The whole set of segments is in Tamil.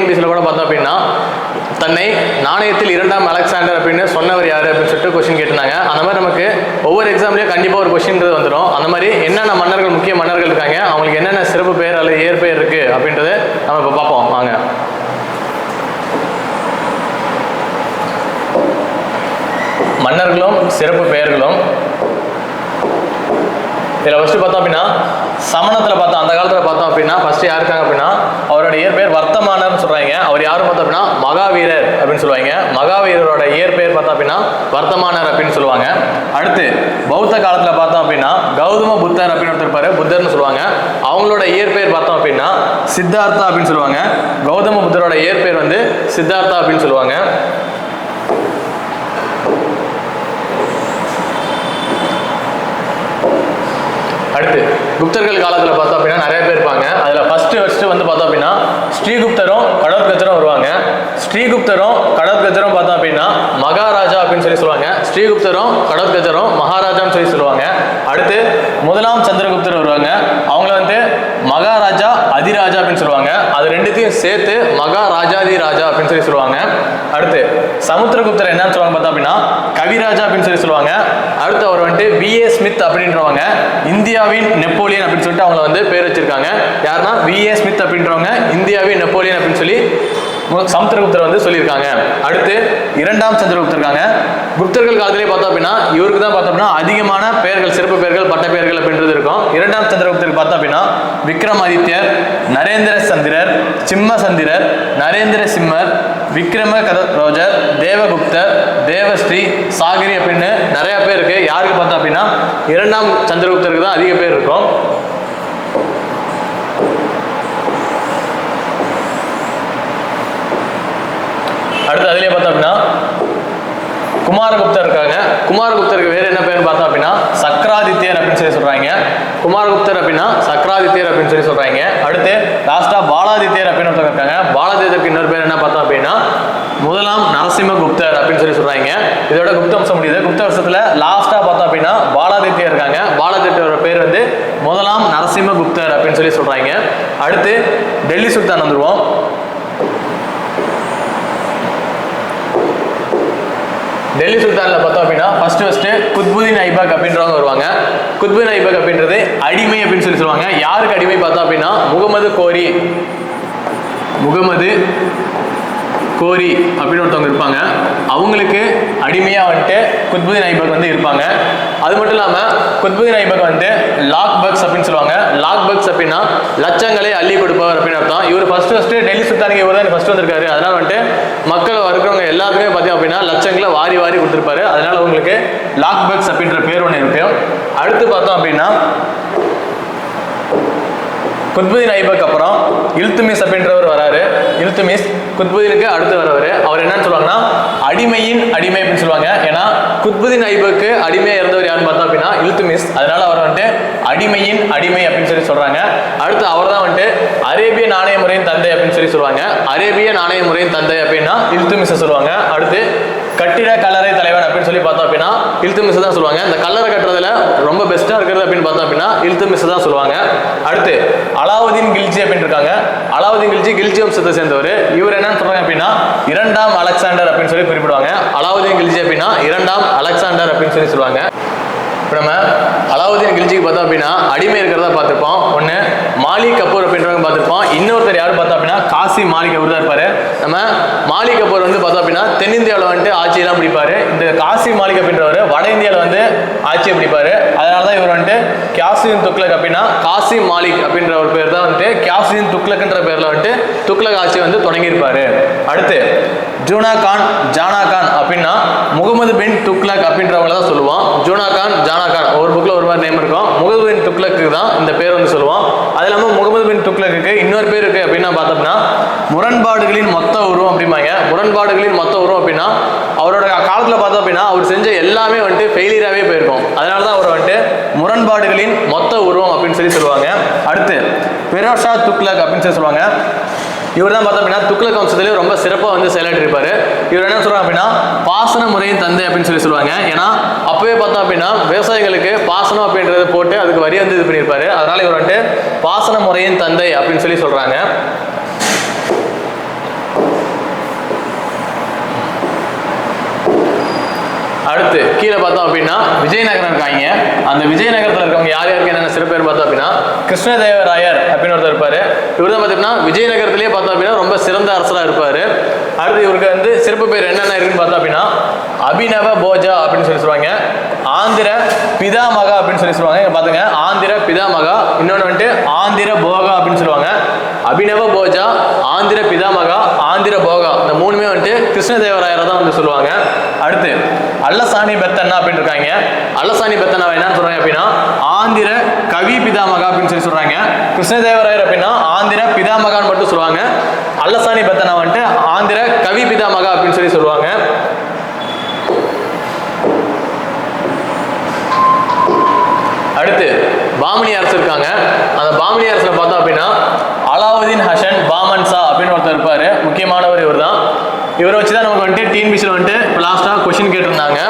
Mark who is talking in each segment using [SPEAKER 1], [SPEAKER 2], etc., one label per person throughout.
[SPEAKER 1] டிஎன்பிசியில் கூட பார்த்தோம் அப்படின்னா தன்னை நாணயத்தில் இரண்டாம் அலெக்சாண்டர் அப்படின்னு சொன்னவர் யார் அப்படின்னு சொல்லிட்டு கொஸ்டின் கேட்டிருந்தாங்க. அந்த மாதிரி நமக்கு ஒவ்வொரு எக்ஸாம்லேயும் கண்டிப்பாக ஒரு கொஸ்டின்றது வந்துடும் அந்த மாதிரி என்னென்ன மன்னர்கள் முக்கிய மன்னர்கள் இருக்காங்க அவங்களுக்கு என்னென்ன சிறப்பு பெயர் அல்லது இயற்பெயர் இருக்குது அப்படின்றத நம்ம இப்போ பார்ப்போம். வாங்க. மன்னர்களும் சிறப்பு பெயர்களும். இதில் ஃபஸ்ட்டு பார்த்தோம் அப்படின்னா சமணத்தில் பார்த்தோம் அந்த காலத்தில் பார்த்தோம் அப்படின்னா ஃபஸ்ட்டு யார் இருக்காங்க அப்படின்னா அவரோட இயற்பெயர் வர்த்தமானர்னு சொல்கிறாங்க அவர் யாரும் பார்த்தோம் அப்படின்னா மகாவீரர் அப்படின்னு சொல்லுவாங்க. மகாவீரரோட இயற்பெயர் பார்த்தோம் அப்படின்னா வர்த்தமானர் அப்படின்னு சொல்லுவாங்க. அடுத்து பௌத்த காலத்தில் பார்த்தோம் அப்படின்னா கௌதம புத்தர் அப்படின்னு ஒருத்தர் புத்தர்னு சொல்லுவாங்க. அவங்களோட இயற்பெயர் பார்த்தோம் அப்படின்னா சித்தார்த்தா அப்படின்னு சொல்லுவாங்க. கௌதம புத்தரோட இயற்பெயர் வந்து சித்தார்த்தா அப்படின்னு சொல்லுவாங்க. அடுத்து குப்தர்கள் காலத்தில் பார்த்தோம் அப்படின்னா நிறைய பேர் இருப்பாங்க. அதில் ஃபஸ்ட்டு ஃபஸ்ட்டு வந்து பார்த்தோம் அப்படின்னா ஸ்ரீகுப்தரும் கடற்கத்தரும் வருவாங்க. ஸ்ரீகுப்தரும் கடற்கத்தரும் பார்த்தோம் அப்படின்னா மகாராஜா அப்படின்னு சொல்லி சொல்லுவாங்க. ஸ்ரீகுப்தரும் கடற்கத்தரும் மகாராஜான்னு சொல்லி சொல்லுவாங்க. அடுத்து முதலாம் சந்திரகுப்தர் வருவாங்க அவங்கள வந்து மகாராஜா அதிராஜா அப்படின்னு சொல்லுவாங்க அது ரெண்டுத்தையும் சேர்த்து மகாராஜாதி ராஜா அப்படின்னு சொல்லி சொல்லுவாங்க. அடுத்து சமுத்திரகுப்தர் என்னன்னு சொல்லுவாங்க பார்த்தோம் அப்படின்னா கவிராஜா அப்படின்னு சொல்லி சொல்லுவாங்க. அடுத்து அவர் வந்துட்டு விஏ ஸ்மித் அப்படின்றவங்க இந்தியாவின் நெப்போலியன் அப்படின்னு சொல்லிட்டு அவங்கள வந்து பேர் வச்சிருக்காங்க. யாருன்னா விஏ ஸ்மித் அப்படின்றவங்க இந்தியாவின் நெப்போலியன் அப்படின்னு சொல்லி சமுத்திரகுப்தர் வந்து சொல்லியிருக்காங்க. அடுத்து இரண்டாம் சந்திரகுப்தர் இருக்காங்க. குப்தர்கள் காலத்திலே பார்த்தோம் அப்படின்னா இவருக்கு தான் பார்த்தோம் அப்படின்னா அதிகமான பெயர்கள் சிறப்பு பெயர்கள் பட்ட பெயர்கள் அப்படின்றது இருக்கும். இரண்டாம் சந்திரகுப்தருக்கு பார்த்தோம் அப்படின்னா விக்ரமாதித்யர் நரேந்திர சந்திரர் சிம்ம சந்திரர் நரேந்திர சிம்மர் விக்ரம கத ரோஜர் தேவகுப்தர் தேவஸ்ரீ சாகிரி அப்படின்னு நிறைய பேர் இருக்கு. யாருக்கு பார்த்தோம் அப்படின்னா இரண்டாம் சந்திரகுப்தருக்கு தான் அதிக பேர் இருக்கும். அடுத்து அதுலேயே பார்த்தோம் அப்படின்னா குமாரகுப்தர் இருக்காங்க. குமாரகுப்தருக்கு வேற என்ன பேர் பார்த்தோம் அப்படின்னா சக்கராதித்யர் அப்படின்னு சொல்லி சொல்றாங்க. குமாரகுப்தர் அப்படின்னா சக்கராதித்யர் அப்படின்னு சொல்லி சொல்றாங்க. அடுத்து லாஸ்டா பாலாதித்யர் அப்படின்னு ஒருத்தவங்க இருக்காங்க. பாலாதித்யருக்கு இன்னொரு பேர் என்ன பார்த்தோம் அப்படின்னா முதலாம் நரசிம்மகுப்தர் அப்படின்னு சொல்லி சொல்றாங்க. இதோட குப்த வம்சம் முடியுது. குப்த வம்சத்துல லாஸ்டா பார்த்தோம் அப்படின்னா பாலாதித்யர் இருக்காங்க. பாலாதித்யரோட பேர் வந்து முதலாம் நரசிம்மகுப்தர் அப்படின்னு சொல்லி சொல்றாங்க. அடுத்து டெல்லி சுல்தான் வந்துருவோம். டெல்லி சுல்தானில் பார்த்தோம் அப்படின்னா ஃபர்ஸ்ட் ஃபர்ஸ்ட் குத்புதீன் ஐபக் அப்படின்றவங்க வருவாங்க. குத்புதீன் ஐபக் அப்படின்றது அடிமை அப்படின்னு சொல்லி சொல்லுவாங்க. யாருக்கு அடிமை பார்த்தோம் அப்படின்னா முகமது கோரி முகமது கோரி அப்படின்னு ஒருத்தவங்க இருப்பாங்க. அவங்களுக்கு அடிமையாக வந்துட்டு குத்புதீன் ஐபக் வந்து இருப்பாங்க. அது மட்டும் இல்லாமல் குத்புதீன் ஐபக் வந்து லாக் பக்ஸ் அப்படின்னு சொல்லுவாங்க. லாக் பக்ஸ் அப்படின்னா லட்சங்களை அள்ளி கொடுப்பவர் அப்படின்னு அர்த்தம். இவர் ஃபர்ஸ்ட் ஃபர்ஸ்ட் டெல்லி சுல்தானுக்கு இவர் தான் ஃபர்ஸ்ட் வந்திருக்காரு. அதனால வந்துட்டு மக்கள் இருக்கிறவங்க எல்லாத்துக்குமே பார்த்தீங்க அப்படின்னா லட்சங்களை வாரி வாரி கொடுத்துருப்பாரு. அதனால உங்களுக்கு லாக் பக்ஸ் அப்படின்ற பேர் ஒன்று இருக்கு. அடுத்து பார்த்தோம் அப்படின்னா குத்புதீன் ஐபக் அப்புறம் இல்துமிஸ் அப்படின்றவர் வராரு. இல்துமிஸ் குத்புதீனுக்கு அடுத்து வரவர். அவர் என்னன்னு சொல்லுவாங்கன்னா அடிமையின் அடிமை அப்படின்னு சொல்லுவாங்க. ஏன்னா குத்புதீன் ஐபக்கு அடிமையா இருந்தவர் யாருன்னு பார்த்தோம் அப்படின்னா இல்துமிஸ். அதனால அவர் வந்துட்டு அடிமையின் அடிமை அப்படின்னு சொல்லி சொல்றாங்க. அடுத்து அவர் தான் வந்துட்டு அரேபிய நாணய முறையின் தந்தை அப்படின்னு சொல்லி சொல்லுவாங்க. அரேபிய நாணய முறையின் தந்தை அப்படின்னா இல்துமிஸை சொல்லுவாங்க. அடுத்து கட்டிட கல்லறை தலைவன் அப்படின்னு சொல்லி பார்த்தோம் அப்படின்னா இல்துமிஸ் தான் சொல்லுவாங்க. இந்த கல்லறை கட்டுறதுல ரொம்ப பெஸ்ட்டாக இருக்கிறது அப்படின்னு பார்த்தோம் அப்படின்னா இல்துமிஸ் தான் சொல்லுவாங்க. அடுத்து அலாவுதீன் கில்ஜி அப்படின்னு இருக்காங்க. அலாவுதீன் கில்ஜி கில்ஜி வம்சத்தை சேர்ந்தவர். இவர் என்னன்னு சொல்றாங்க அப்படின்னா இரண்டாம் அலெக்சாண்டர் அப்படின்னு சொல்லி குறிப்பிடுவாங்க. அலாவுதீன் கில்ஜி அப்படின்னா இரண்டாம் அலெக்சாண்டர் அப்படின்னு சொல்லி சொல்லுவாங்க. இப்போ நம்ம அலாவுதீன் கில்ஜிக்கு பார்த்தோம் அப்படின்னா அடிமை இருக்கிறதா பார்த்துருப்போம். ஒன்று மாலிக் கபூர் அப்படின்றவங்க பார்த்துருப்போம். இன்னொருத்தர் யார் பார்த்தோம் அப்படின்னா காசி மாலிக் கபூர் தான் இருப்பார். நம்ம மாலிக் கபூர் வந்து பார்த்தோம் அப்படின்னா தென்னிந்தியாவில் வந்துட்டு ஆட்சியெல்லாம் பிடிப்பார். இந்த காசி மாலிக் அப்படின்றவர் வட இந்தியாவில் வந்து ஆட்சியை பிடிப்பார். அதனால தான் இவர் வந்துட்டு கியாசின் துக்ளக் அப்படின்னா காசி மாலிக் அப்படின்ற ஒரு பேர் தான் வந்துட்டு கியாசின் துக்ளக்ன்ற பேரில் வந்துட்டு துக்ளக் ஆட்சி வந்து தொடங்கியிருப்பார். அடுத்து ஜூனா கான் ஜானா கான் அப்படின்னா முகமது பின் துக்ளக் அப்படின்றவங்கள தான் சொல்லுவோம். ஜூனா கான் ஜானா கான் ஒரு புக்கில் ஒரு மாதிரி நேம் இருக்கும். முகமது பின் துக்ளக்கு தான் இந்த பேர் வந்து சொல்லுவோம். அது இல்லாமல் முகமது பின் துக்ளக்கு இன்னொரு பேர் இருக்குது அப்படின்னா பார்த்தோம்னா முரண்பாடுகளின் மொத்த உருவம் அப்படிம்பாங்க. முரண்பாடுகளின் மொத்த உருவம் அப்படின்னா அவரோட காலத்தில் பார்த்தோம் அப்படின்னா அவர் செஞ்ச எல்லாமே வந்துட்டு ஃபெயிலியராகவே போயிருக்கும். அதனால தான் அவர் வந்துட்டு முரண்பாடுகளின் மொத்த உருவம் அப்படின்னு சொல்லி சொல்லுவாங்க. அடுத்து பெரோஷா துக்ளக் அப்படின்னு சொல்லி சொல்லுவாங்க. இவர் தான் பார்த்தோம் அப்படின்னா துக்ளக் வம்சத்திலே ரொம்ப சிறப்பாக வந்து செயலாற்றிருப்பாரு. இவர் என்ன சொல்கிறார் அப்படின்னா பாசன முறையின் தந்தை அப்படின்னு சொல்லி சொல்லுவாங்க. ஏன்னா அப்பவே பார்த்தோம் அப்படின்னா விவசாயிகளுக்கு பாசனம் அப்படின்றத போட்டு அதுக்கு வரி வந்து இது பண்ணியிருப்பாரு. அதனால இவர் வந்துட்டு பாசன முறையின் தந்தை அப்படின்னு சொல்லி சொல்கிறாங்க அடுத்து கீழே பார்த்தோம் அப்படின்னா விஜயநகரம் இருக்காங்க. அந்த விஜயநகரத்தில் இருக்கவங்க யார் யாருக்கு என்னென்ன சிறப்பு பார்த்தோம் அப்படின்னா கிருஷ்ணதேவராயர் அப்படின்னு ஒருத்தர் இருப்பார். இவர் தான் பார்த்தீங்கன்னா விஜயநகரத்திலேயே பார்த்தோம் அப்படின்னா ரொம்ப சிறந்த அரசராக இருப்பார். அடுத்து இவருக்கு வந்து சிறப்பு பேர் என்னென்ன இருக்குன்னு பார்த்தோம் அப்படின்னா அபிநவ போஜா அப்படின்னு சொல்லி சொல்லுவாங்க. ஆந்திர பிதாமகா அப்படின்னு சொல்லி சொல்லுவாங்க. பார்த்துங்க ஆந்திர பிதாமகா இன்னொன்று வந்துட்டு ஆந்திர போகா அப்படின்னு சொல்லுவாங்க. அபிநவ போஜா ஆந்திர பிதாமகா ஆந்திர போகா. இந்த மூணுமே வந்துட்டு கிருஷ்ணதேவராயரை தான் வந்து சொல்லுவாங்க. அடுத்து அல்லசாணி பெத்தண்ணா அப்படின்னு இருக்காங்க. அல்லசாணி பெத்தண்ணா என்னன்னு சொல்றாங்க அப்படின்னா ஆந்திர கவி பிதாமகா அப்படின்னு சொல்லி சொல்றாங்க. கிருஷ்ணதேவராயர் அப்படின்னா ஆந்திர பிதாமகான்னு மட்டும் சொல்லுவாங்க. அல்லசாணி பெத்தனா வந்துட்டு ஆந்திர கவி பிதாமகா அப்படின்னு சொல்லி சொல்லுவாங்க. அடுத்து பாமணி அரசு இருக்காங்க. அந்த பாமணி அரசுல பார்த்தோம் அலாவுதீன் ஹசன் பாமன்சா அப்படின்னு ஒருத்தர் இருப்பாரு. முக்கியமானவர் இவர் தான் இவரை வச்சு தான் நமக்கு வந்துட்டு டிஎன்பிசியில் வந்துட்டு லாஸ்ட்டாக கொஷின் கேட்டிருந்தாங்க.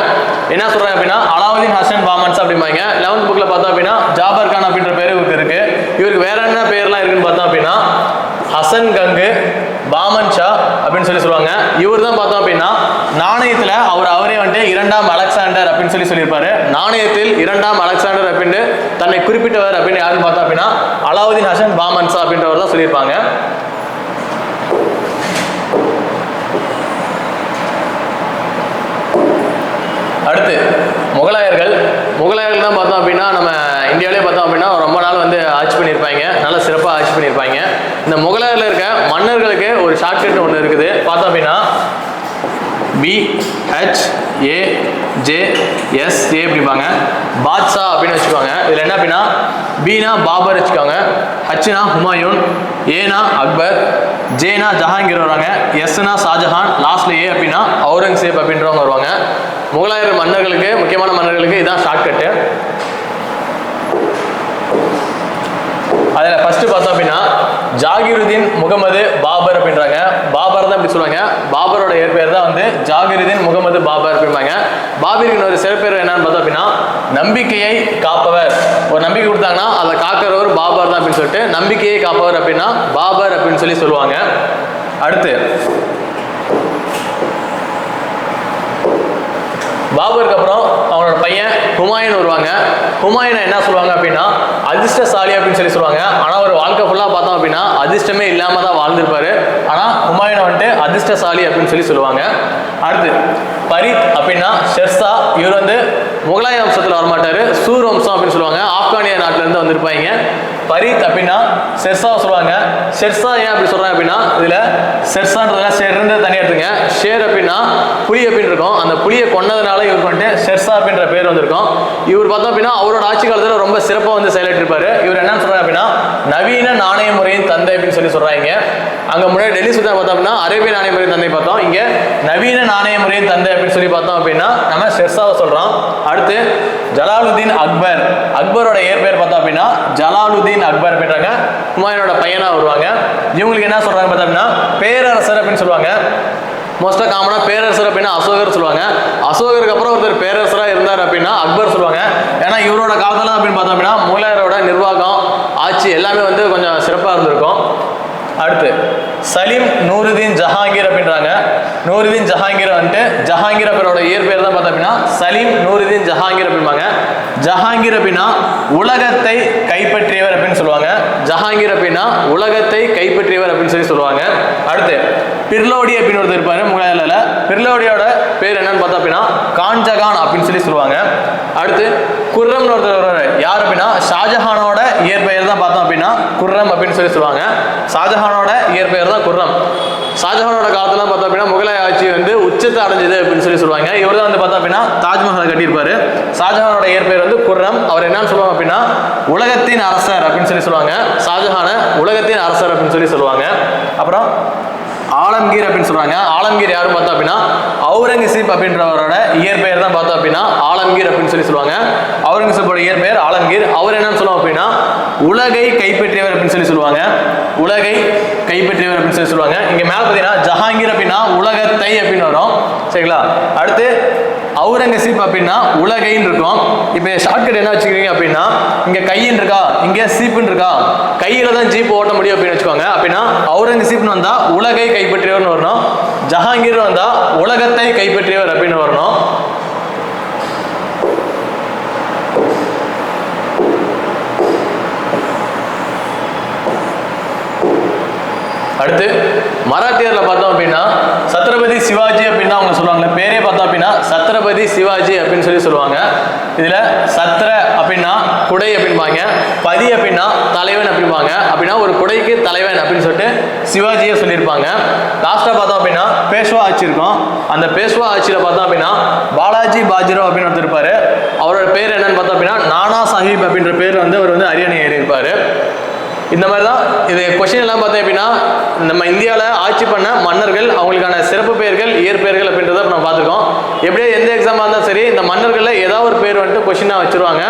[SPEAKER 1] என்ன சொல்றாங்க அப்படின்னா அலாவுதீன் ஹசன் பாமன்சா அப்படிம்பாங்க. லெவன்த் புக்கில் பார்த்தோம் அப்படின்னா ஜாபர் கான் அப்படின்ற பேர் இவருக்கு இருக்கு. இவருக்கு வேற என்ன பேர்லாம் இருக்குன்னு பார்த்தோம் அப்படின்னா ஹசன் கங்கு பாமன் ஷா அப்படின்னு சொல்லி சொல்லுவாங்க. இவர் தான் பார்த்தோம் அப்படின்னா நாணயத்தில் அவர் அவரே வந்துட்டு இரண்டாம் அலெக்சாண்டர் அப்படின்னு சொல்லி சொல்லியிருப்பாரு. நாணயத்தில் இரண்டாம் அலெக்சாண்டர் அப்படின்னு தன்னை குறிப்பிட்டவர் அப்படின்னு யாருன்னு பார்த்தோம் அப்படின்னா அலாவுதீன் ஹசன் பாமன்சா அப்படின்றவர் தான் சொல்லியிருப்பாங்க. அடுத்து முகலாயர்கள். முகலாயர்கள் தான் பார்த்தோம் அப்படின்னா நம்ம இந்தியாவிலே பார்த்தோம் அப்படின்னா ரொம்ப நாள் வந்து ஆட்சி பண்ணியிருப்பாங்க. நல்லா சிறப்பாக ஆட்சி பண்ணியிருப்பாங்க. இந்த முகலாயரில் இருக்க மன்னர்களுக்கு ஒரு ஷார்ட்கட் ஒன்று இருக்குது. பார்த்தோம் அப்படின்னா P H A J S A அப்படிம்பாங்க. பாட்ஷா அப்படின்னு வச்சுக்கோங்க. இதில் என்ன அப்படின்னா பீனா பாபர் வச்சுக்கோங்க. ஹச்னா ஹுமாயூன் ஏனா அக்பர் ஜேனா ஜஹாங்கீர் வருவாங்க. எஸ்னா ஷாஜஹான் லாஸ்ட்ல ஏ அப்படின்னா அவுரங்கசீப் அப்படின்றவங்க வருவாங்க. முகலாயர் மன்னர்களுக்கு முக்கியமான மன்னர்களுக்கு இதான் ஷார்ட்கட்டு அதில் ஃபஸ்ட்டு பார்த்தோம் அப்படின்னா ஜாகிருதீன் முகமது பாபர் அப்படின்றாங்க. பாபர் தான் இப்படி சொல்லுவாங்க. பாபரோட ஏற்பேர் தான் வந்து ஜாகிருதீன் முகமது பாபர் அப்படிம்பாங்க. பாபருக்கு ஒரு சிறப்பேர் என்னன்னு பார்த்தோம் அப்படின்னா நம்பிக்கையை காப்பவர். ஒரு நம்பிக்கை கொடுத்தாங்கன்னா அதை காக்கிறவர் பாபர் தான் அப்படின்னு சொல்லிட்டு நம்பிக்கையை காப்பவர் அப்படின்னா பாபர் அப்படின்னு சொல்லி சொல்லுவாங்க. அடுத்து பாபருக்கு அப்புறம் அவனோட பையன் ஹுமாயூன் வருவாங்க. ஹுமாயூனை என்ன சொல்லுவாங்க அப்படின்னா அதிர்ஷ்டசாலி அப்படின்னு சொல்லி சொல்லுவாங்க. ஆனால் அவர் வாழ்க்கை ஃபுல்லாக பார்த்தோம் அப்படின்னா அதிர்ஷ்டமே இல்லாமல் தான் வாழ்ந்திருப்பாரு. ஆனால் ஹுமாயூனை வந்துட்டு அதிர்ஷ்டசாலி அப்படின்னு சொல்லி சொல்லுவாங்க. அடுத்து பரித் அப்படின்னா ஷெர்ஷா இவர் வந்து முகலாய வம்சத்தில் வரமாட்டார். சூர் வம்சம் அப்படின்னு சொல்லுவாங்க. நாட்டிலேருந்து வந்திருப்பாங்க. பரித் அப்படின்னா செர்சா சொல்லுவாங்க. ஷெர்ஷா ஏன் அப்படி சொல்கிறாங்க அப்படின்னா இதில் ஷெர்ஷான்றதுல ஷெர்ந்து தனியாக எடுத்துங்க. ஷேர் அப்படின்னா புலி அப்படின்னு இருக்கும். அந்த புலியை கொன்னதுனால இவருக்கு வந்துட்டு ஷெர்ஷா அப்படின்ற பேர் வந்திருக்கும். இவர் பார்த்தோம் அப்படின்னா அவரோட ஆட்சி காலத்தில் ரொம்ப சிறப்பாக வந்து செயலாற்றிருப்பார் இவர் என்ன சொல்றாங்க அப்படின்னா நவீன நாணய முறையின் தந்தை அப்படின்னு சொல்லி சொல்றாங்க. அங்க முன்னாடி டெல்லி சுல்தான் பார்த்தோம் அப்படின்னா அரேபிய நாணய முறையின் தந்தை பார்த்தோம். இங்கே நவீன நாணய முறையின் தந்தை அப்படின்னு சொல்லி பார்த்தோம் அப்படின்னா நம்ம ஷெர்ஷாவை சொல்கிறோம் அடுத்து ஜலாலுதீன் அக்பர். அக்பரோட ஏற்பெயர் பார்த்தோம் அப்படின்னா ஜலாலுதீன் அக்பர் அப்படின்றாங்க. ஹுமாயூனோட பையனாக வருவாங்க. இவங்களுக்கு என்ன சொல்கிறாங்க பார்த்தோம் அப்படின்னா பேரரசர் அப்படின்னு சொல்லுவாங்க. மோஸ்ட்டாக காமனாக பேரரசர் அப்படின்னா அசோகர் சொல்லுவாங்க. அசோகருக்கு அப்புறம் ஒருத்தர் பேரரசராக இருந்தார் அப்படின்னா அக்பர் சொல்லுவாங்க. ஏன்னா இவரோட காலத்தில் அப்படின்னு பார்த்தோம் அப்படின்னா முகலாயரோட நிர்வாகம் ஆட்சி எல்லாமே வந்து கொஞ்சம் சிறப்பாக இருந்திருக்கும். அடுத்து சலீம் நூருதீன் ஜஹாங்கீர் அப்படின்றாங்க. நூருதீன் ஜஹாங்கீர் வந்துட்டு ஜஹாங்கீர் அவரோட இயற்பெயர் தான் பார்த்தோம் அப்படின்னா சலீம் நூருதீன் ஜஹாங்கீர் அப்படிம்பாங்க. ஜஹாங்கீர் அப்படின்னா உலகத்தை கைப்பற்றியவர் அப்படின்னு சொல்லுவாங்க. ஜஹாங்கீர் அப்படின்னா உலகத்தை கைப்பற்றியவர் அப்படின்னு சொல்லி சொல்லுவாங்க. அடுத்து பிர்லோடி அப்படின்னு ஒருத்தர் இருப்பாரு முகலாயரில். பிர்லோடியோட பேர் என்னன்னு பார்த்தோம் அப்படின்னா கான்ஜகான் அப்படின்னு சொல்லி சொல்லுவாங்க. அடுத்து குர்ரம்னு ஒருத்தர் வருவாரு யார் அப்படின்னா? ஷாஜஹானோட இயற்பெயர் தான் பார்த்தோம் அப்படின்னா குர்ரம் அப்படின்னு சொல்லி சொல்லுவாங்க. ஷாஜஹானோட இயற்பெயர் தான் குர்ரம். ஷாஜஹானோட காலத்துல பார்த்தோம் அப்படின்னா முகலாய ஆட்சி வந்து உச்சத்தை அடைஞ்சது அப்படின்னு சொல்லி சொல்லுவாங்க. இவர் தான் வந்து பார்த்தோம் அப்படின்னா தாஜ்மஹாலை கட்டியிருப்பாரு. ஷாஜஹானோட இயற்பெயர் வந்து குர்ரம். அவர் என்னன்னு சொல்லுவாங்க அப்படின்னா உலகத்தின் அரசர் அப்படின்னு சொல்லி சொல்லுவாங்க. ஷாஜஹான உலகத்தின் அரசர் அப்படின்னு சொல்லி சொல்லுவாங்க. அப்புறம் ஆலம்கீர் அப்படின்னு சொல்றாங்க ஆலம்கீர் யாரும் பார்த்தோம் அப்படின்னா அவுரங்கசீப் அப்படின்றவரோட இயற்பெயர் தான் பார்த்தோம் அப்படின்னா ஆலம்கீர் அப்படின்னு சொல்லி சொல்லுவாங்க. அவுரங்கசீப்போட இயற்பெயர் ஆலம்கீர். அவர் என்னன்னு சொல்லுவோம் அப்படின்னா உலகை கைப்பற்றியவர் அப்படின்னு சொல்லி சொல்லுவாங்க. உலகை கைப்பற்றியவர் அப்படின்னு சொல்லி சொல்லுவாங்க. இங்க மேல பார்த்தீங்கன்னா ஜஹாங்கீர் அப்படின்னா உலகத்தை அப்படின்னு வரும். சரிங்களா? அடுத்து அவுரங்கசீப் அப்படின்னா உலகைன்னு இருக்கும். இப்போ ஷார்ட்கட் என்ன வச்சுக்கிறீங்க அப்படின்னா இங்க கையின் இருக்கா? இங்க சீப்புன்னு இருக்கா? கையில தான் ஜீப் ஓட்ட முடியும் அப்படின்னு வச்சுக்கோங்க. அப்படின்னா அவுரங்கசீப்னு வந்தா உலகை கைப்பற்றியவர்னு வரணும். ஜஹாங்கீர் வந்தால் உலகத்தை கைப்பற்றியவர் அப்படின்னு வரணும். அடுத்து மராத்தியர்ல பார்த்தோம் அப்படின்னா சத்ரபதி சிவாஜி அப்படின்னா அவங்க சொல்லுவாங்க பேரே பார்த்தோம் அப்படின்னா சத்ரபதி சிவாஜி அப்படின்னு சொல்லி சொல்லுவாங்க. இதுல சத்ர அப்படின்னா குடை அப்படிம்பாங்க பதி அப்படின்னா தலைவன் அப்படிம்பாங்க அப்படின்னா ஒரு குடைக்கு தலைவன் அப்படின்னு சொல்லிட்டு சிவாஜியை சொல்லியிருப்பாங்க. லாஸ்டா பார்த்தோம் அப்படின்னா பேஷ்வா ஆட்சி இருக்கும். அந்த பேஷ்வா ஆட்சியில பார்த்தோம் அப்படின்னா பாலாஜி பாஜிரோ அப்படின்னு ஒருத்தர் அவரோட பேர் என்னன்னு பார்த்தோம் அப்படின்னா நானா சாஹிப் அப்படின்ற பேர் வந்து அவர் வந்து அரியணை ஏறி இந்த மாதிரி தான் இது கொஷின் எல்லாம் பார்த்தேன் அப்படின்னா நம்ம இந்தியாவில் ஆட்சி பண்ண மன்னர்கள் அவங்களுக்கான சிறப்பு பெயர்கள் இயற்பெயர்கள் அப்படின்றத நம்ம பார்த்துருக்கோம். எப்படியே எந்த எக்ஸாமாக இருந்தாலும் சரி இந்த மன்னர்களில் ஏதாவது ஒரு பேர் வந்துட்டு கொஷினாக வச்சுருவாங்க.